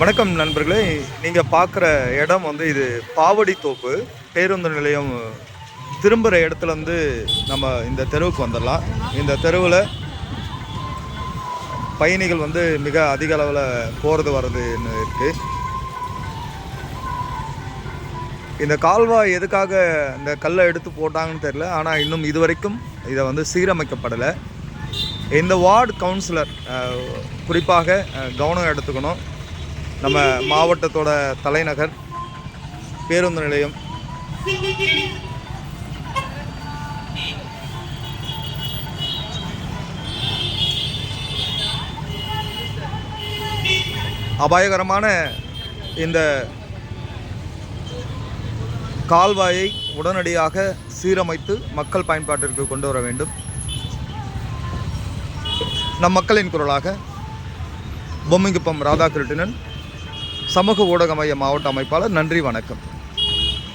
வணக்கம் நண்பர்களே. நீங்கள் பார்க்குற இடம் வந்து இது பாவடி தோப்பு. பேருந்து நிலையம் திரும்புகிற இடத்துலேருந்து நம்ம இந்த தெருவுக்கு வந்துடலாம். இந்த தெருவில் பயணிகள் வந்து மிக அதிக அளவில் போகிறது வர்றதுன்னு இருக்குது இந்த கால்வாய் எதுக்காக இந்த கல்லை எடுத்து போட்டாங்கன்னு தெரில ஆனால் இன்னும் இதுவரைக்கும் இதை வந்து சீரமைக்கப்படலை. இந்த வார்டு கவுன்சிலர் குறிப்பாக கவனம் எடுத்துக்கணும். நம்ம மாவட்டத்தோட தலைநகர் பேருந்து நிலையம். அபாயகரமான இந்த கால்வாயை உடனடியாக சீரமைத்து மக்கள் பயன்பாட்டிற்கு கொண்டு வர வேண்டும். நம் மக்களின் குரலாக பொம்மிங்குப்பம் ராதாகிருட்டினன் சமூக ஊடக மைய மாவட்ட அமைப்பாளர் நன்றி வணக்கம்.